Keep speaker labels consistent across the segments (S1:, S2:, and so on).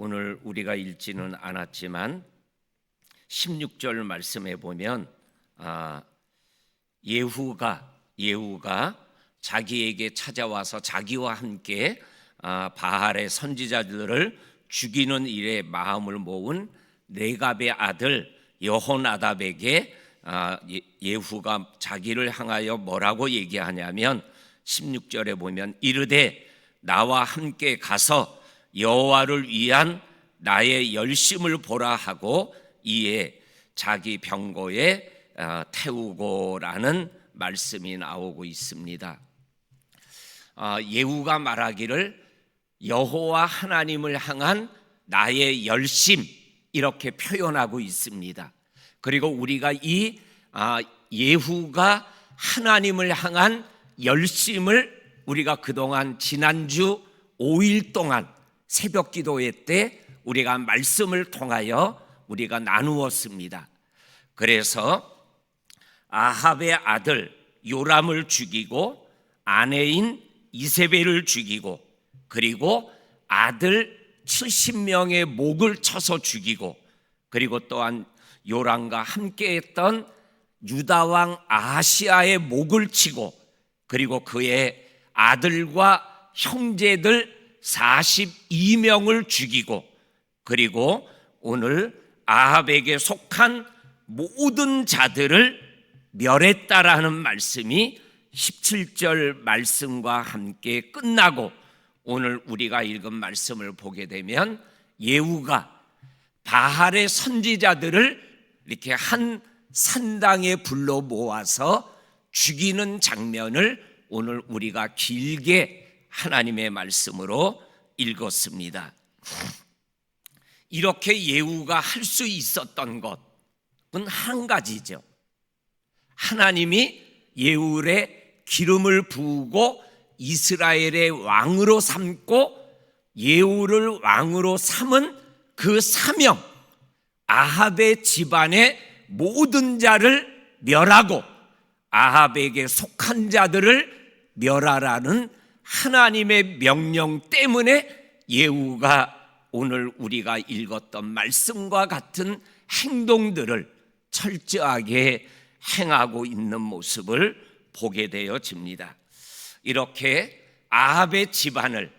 S1: 오늘 우리가 읽지는 않았지만 16절 말씀에 보면 아, 예후가 예후가 자기에게 찾아와서 자기와 함께 아, 바알의 선지자들을 죽이는 일에 마음을 모은 네갑의 아들 여호나답에게 아, 예- 예후가 자기를 향하여 뭐라고 얘기하냐면 16절에 보면 이르되 나와 함께 가서 여호와를 위한 나의 열심을 보라 하고 이에 자기 병고에 아, 태우고라는 말씀이 나오고 있습니다. 아, 예후가 말하기를 여호와 하나님을 향한 나의 열심 이렇게 표현하고 있습니다. 그리고 우리가 이 아, 예후가 하나님을 향한 열심을 우리가 그동안 지난주 5일 동안 새벽 기도회 때 우리가 말씀을 통하여 우리가 나누었습니다. 그래서 아합의 아들 요람을 죽이고 아내인 이세벨을 죽이고 그리고 아들 70명의 목을 쳐서 죽이고 그리고 또한 요람과 함께 했던 유다 왕 아하시아의 목을 치고 그리고 그의 아들과 형제들 42명을 죽이고 그리고 오늘 아합에게 속한 모든 자들을 멸했다라는 말씀이 17절 말씀과 함께 끝나고 오늘 우리가 읽은 말씀을 보게 되면 예후가 바할의 선지자들을 이렇게 한 산당에 불러 모아서 죽이는 장면을 오늘 우리가 길게 하나님의 말씀으로 읽었습니다. 이렇게 예후가 할 수 있었던 것은 한 가지죠. 하나님이 예후의 기름을 부으고 이스라엘의 왕으로 삼고 예후를 왕으로 삼은 그 사명 아합의 집안의 모든 자를 멸하고 아합에게 속한 자들을 멸하라는 하나님의 명령 때문에 예후가 오늘 우리가 읽었던 말씀과 같은 행동들을 철저하게 행하고 있는 모습을 보게 되어집니다. 이렇게 아합의 집안을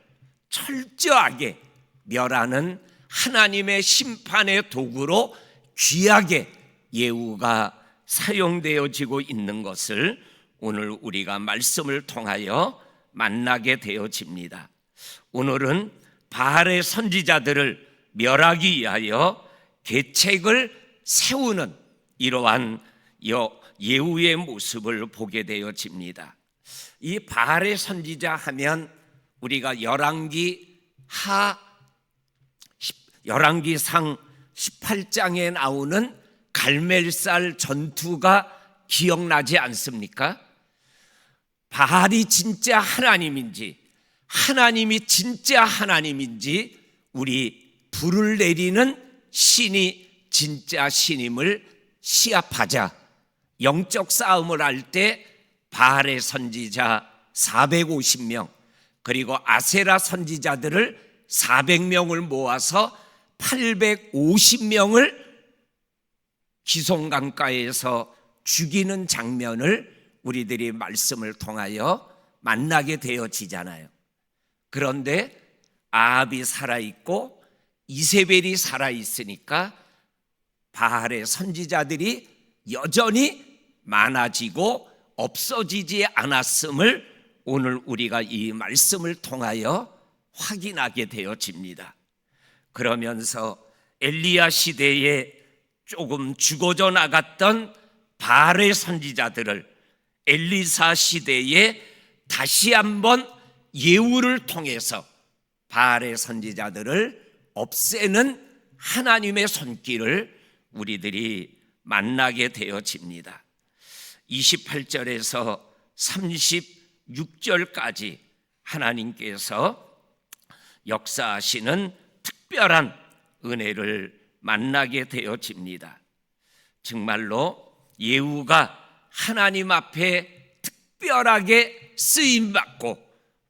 S1: 철저하게 멸하는 하나님의 심판의 도구로 귀하게 예후가 사용되어지고 있는 것을 오늘 우리가 말씀을 통하여 만나게 되어집니다. 오늘은 바알의 선지자들을 멸하기 위하여 계책을 세우는 이러한 여- 예후의 모습을 보게 되어집니다. 이 바알의 선지자 하면 우리가 열왕기 하 열왕기 상 18장에 나오는 갈멜살 전투가 기억나지 않습니까? 바알이 진짜 하나님인지 하나님이 진짜 하나님인지 우리 불을 내리는 신이 진짜 신임을 시합하자. 영적 싸움을 할 때 바알의 선지자 450명 그리고 아세라 선지자들을 400명을 모아서 850명을 기송강가에서 죽이는 장면을 우리들이 말씀을 통하여 만나게 되어지잖아요. 그런데 아합이 살아있고 이세벨이 살아있으니까 바알의 선지자들이 여전히 많아지고 없어지지 않았음을 오늘 우리가 이 말씀을 통하여 확인하게 되어집니다. 그러면서 엘리야 시대에 조금 죽어져 나갔던 바알의 선지자들을 엘리사 시대에 다시 한번 예우를 통해서 바알의 선지자들을 없애는 하나님의 손길을 우리들이 만나게 되어집니다. 28절에서 36절까지 하나님께서 역사하시는 특별한 은혜를 만나게 되어집니다. 정말로 예후가 하나님 앞에 특별하게 쓰임 받고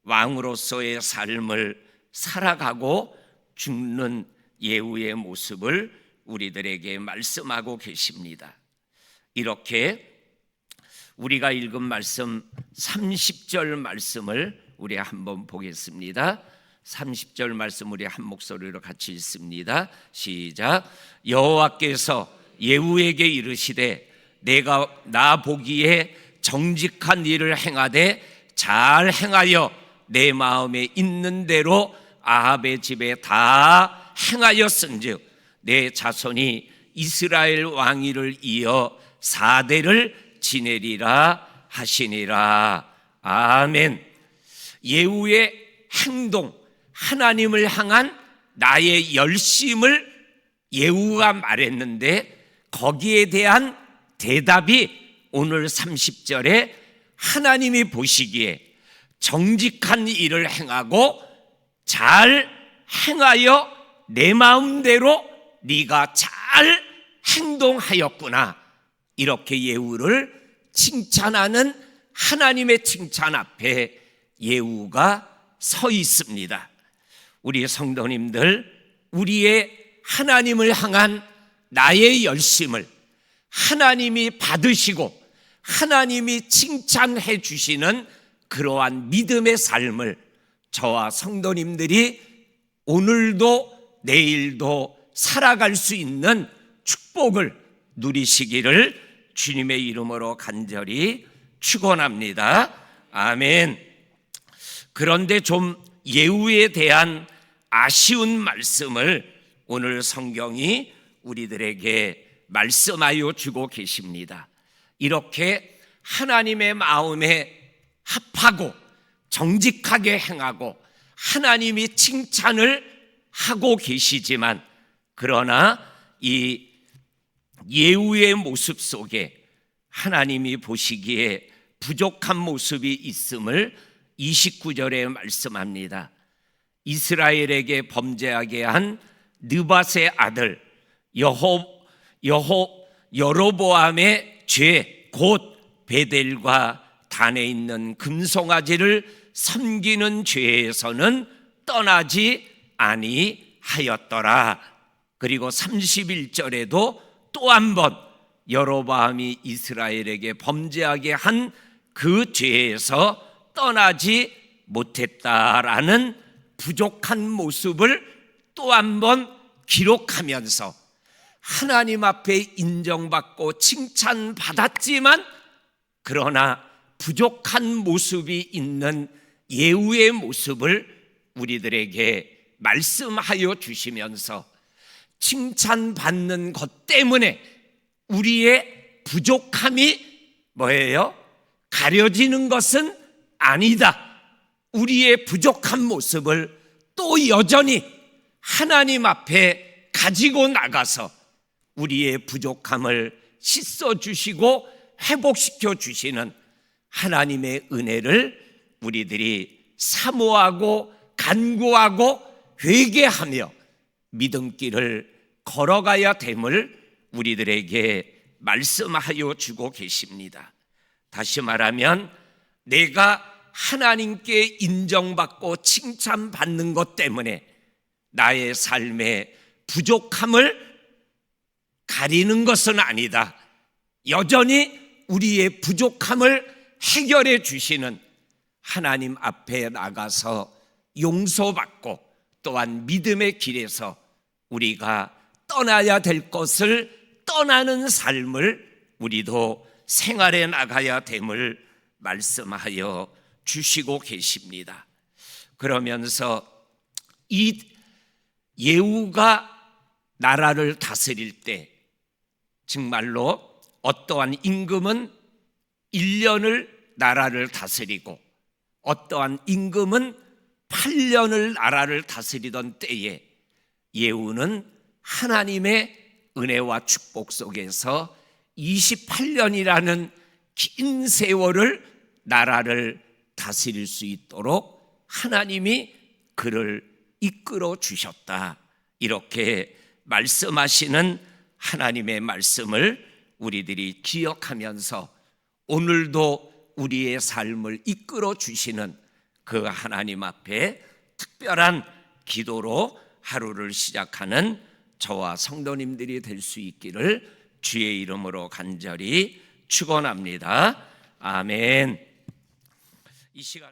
S1: 왕으로서의 삶을 살아가고 죽는 예후의 모습을 우리들에게 말씀하고 계십니다. 이렇게 우리가 읽은 말씀 30절 말씀을 우리 한번 보겠습니다. 30절 말씀 우리 한 목소리로 같이 읽습니다. 시작. 여호와께서 예후에게 이르시되 내가 나 보기에 정직한 일을 행하되 잘 행하여 내 마음에 있는 대로 아합의 집에 다 행하였은즉 내 자손이 이스라엘 왕위를 이어 사대를 지내리라 하시니라 아멘. 예후의 행동, 하나님을 향한 나의 열심을 예후가 말했는데 거기에 대한 대답이 오늘 30절에 하나님이 보시기에 정직한 일을 행하고 잘 행하여 내 마음대로 네가 잘 행동하였구나. 이렇게 예후를 칭찬하는 하나님의 칭찬 앞에 예후가 서 있습니다. 우리 성도님들, 우리의 하나님을 향한 나의 열심을 하나님이 받으시고 하나님이 칭찬해 주시는 그러한 믿음의 삶을 저와 성도님들이 오늘도 내일도 살아갈 수 있는 축복을 누리시기를 주님의 이름으로 간절히 축원합니다. 아멘. 그런데 좀 예후에 대한 아쉬운 말씀을 오늘 성경이 우리들에게 말씀하여 주고 계십니다. 이렇게 하나님의 마음에 합하고 정직하게 행하고 하나님이 칭찬을 하고 계시지만 그러나 이 예후의 모습 속에 하나님이 보시기에 부족한 모습이 있음을 29절에 말씀합니다. 이스라엘에게 범죄하게 한 느밧의 아들 여호 여호 여로보암의 죄 곧 베델과 단에 있는 금송아지를 섬기는 죄에서는 떠나지 아니하였더라. 그리고 31절에도 또 한 번 여로보암이 이스라엘에게 범죄하게 한 그 죄에서 떠나지 못했다라는 부족한 모습을 또 한 번 기록하면서 하나님 앞에 인정받고 칭찬받았지만 그러나 부족한 모습이 있는 예후의 모습을 우리들에게 말씀하여 주시면서 칭찬받는 것 때문에 우리의 부족함이 뭐예요? 가려지는 것은 아니다. 우리의 부족한 모습을 또 여전히 하나님 앞에 가지고 나가서 우리의 부족함을 씻어 주시고 회복시켜 주시는 하나님의 은혜를 우리들이 사모하고 간구하고 회개하며 믿음길을 걸어가야 됨을 우리들에게 말씀하여 주고 계십니다. 다시 말하면 내가 하나님께 인정받고 칭찬받는 것 때문에 나의 삶의 부족함을 가리는 것은 아니다. 여전히 우리의 부족함을 해결해 주시는 하나님 앞에 나가서 용서받고 또한 믿음의 길에서 우리가 떠나야 될 것을 떠나는 삶을 우리도 생활해 나가야 됨을 말씀하여 주시고 계십니다. 그러면서 이 예후가 나라를 다스릴 때 정말로 어떠한 임금은 1년을 나라를 다스리고 어떠한 임금은 8년을 나라를 다스리던 때에 예후는 하나님의 은혜와 축복 속에서 28년이라는 긴 세월을 나라를 다스릴 수 있도록 하나님이 그를 이끌어 주셨다. 이렇게 말씀하시는 하나님의 말씀을 우리들이 기억하면서 오늘도 우리의 삶을 이끌어 주시는 그 하나님 앞에 특별한 기도로 하루를 시작하는 저와 성도님들이 될 수 있기를 주의 이름으로 간절히 축원합니다. 아멘. 이 시간